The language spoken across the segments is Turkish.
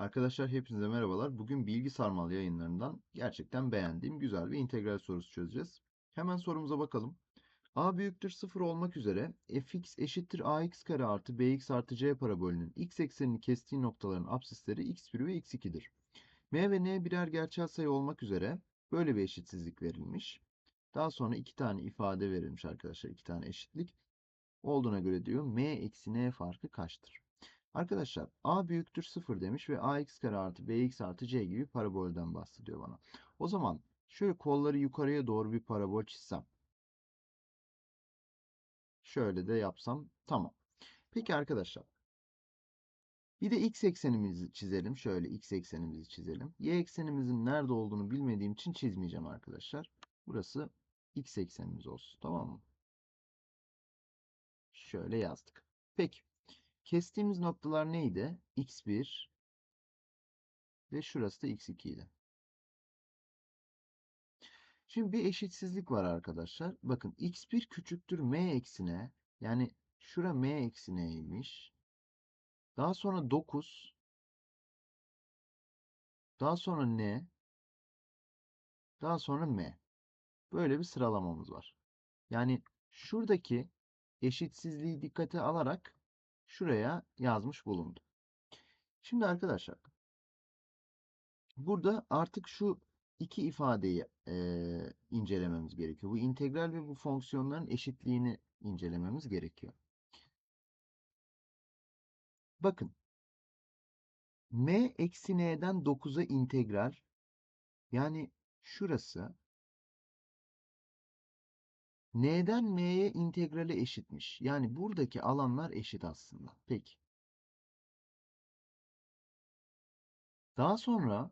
Arkadaşlar hepinize merhabalar. Bugün bilgi sarmal yayınlarından gerçekten beğendiğim güzel bir integral sorusu çözeceğiz. Hemen sorumuza bakalım. a büyüktür 0 olmak üzere fx eşittir ax kare artı bx artı c parabolünün x eksenini kestiği noktaların apsisleri x1 ve x2'dir. m ve n birer gerçel sayı olmak üzere böyle bir eşitsizlik verilmiş. Daha sonra iki tane ifade verilmiş arkadaşlar. iki tane eşitlik. Olduğuna göre diyor m eksi n farkı kaçtır? Arkadaşlar a büyüktür 0 demiş ve ax kare artı bx artı c gibi parabolden bahsediyor bana. O zaman şöyle kolları yukarıya doğru bir parabol çizsem. Şöyle de yapsam tamam. Peki arkadaşlar. Bir de x eksenimizi çizelim. Şöyle x eksenimizi çizelim. Y eksenimizin nerede olduğunu bilmediğim için çizmeyeceğim arkadaşlar. Burası x eksenimiz olsun. Tamam mı? Şöyle yazdık. Peki. Kestiğimiz noktalar neydi? x1 ve şurası da x2 idi. Şimdi bir eşitsizlik var arkadaşlar. Bakın x1 küçüktür m eksine. Yani şura m eksineymiş. Daha sonra 9. Daha sonra n. Daha sonra m. Böyle bir sıralamamız var. Yani şuradaki eşitsizliği dikkate alarak şuraya yazmış bulundum. Şimdi arkadaşlar burada artık şu iki ifadeyi e, incelememiz gerekiyor. Bu integral ve bu fonksiyonların eşitliğini incelememiz gerekiyor. Bakın m eksi n'den 9'a integral yani şurası n'den m'ye integrale eşitmiş. Yani buradaki alanlar eşit aslında. Peki. Daha sonra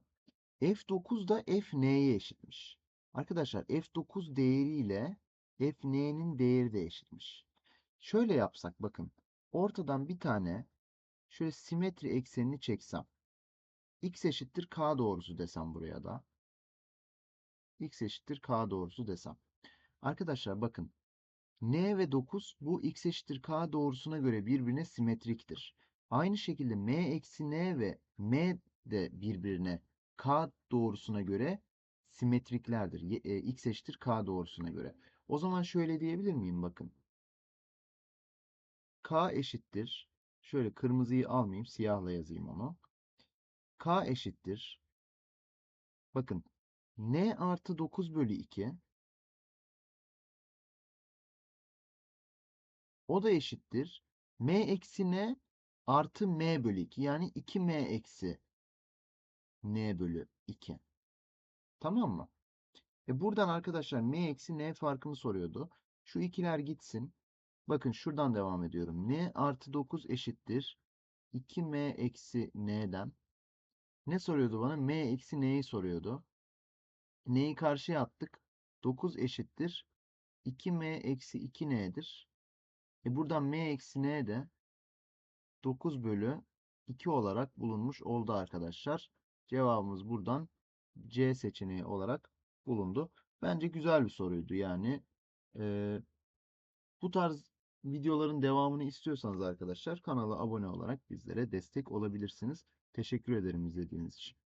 f9 da fn'ye eşitmiş. Arkadaşlar f9 değeriyle fn'nin değeri de eşitmiş. Şöyle yapsak bakın. Ortadan bir tane şöyle simetri eksenini çeksem. x eşittir k doğrusu desem buraya da. x eşittir k doğrusu desem. Arkadaşlar bakın. n ve 9 bu x eşittir k doğrusuna göre birbirine simetriktir. Aynı şekilde m eksi n ve m de birbirine k doğrusuna göre simetriklerdir. E, x eşittir k doğrusuna göre. O zaman şöyle diyebilir miyim? Bakın. k eşittir. Şöyle kırmızıyı almayayım. Siyahla yazayım onu. k eşittir. Bakın. n artı 9 bölü 2. O da eşittir. m eksi n artı m bölü 2. Yani 2m eksi n bölü 2. Tamam mı? E buradan arkadaşlar m eksi n farkını soruyordu. Şu ikiler gitsin. Bakın şuradan devam ediyorum. n artı 9 eşittir. 2m eksi n'den. Ne soruyordu bana? m eksi n'yi soruyordu. n'yi karşıya attık. 9 eşittir. 2m eksi 2n'dir. E buradan m eksi n de 9 bölü 2 olarak bulunmuş oldu arkadaşlar. Cevabımız buradan C seçeneği olarak bulundu. Bence güzel bir soruydu. Yani e, bu tarz videoların devamını istiyorsanız arkadaşlar kanala abone olarak bizlere destek olabilirsiniz. Teşekkür ederim izlediğiniz için.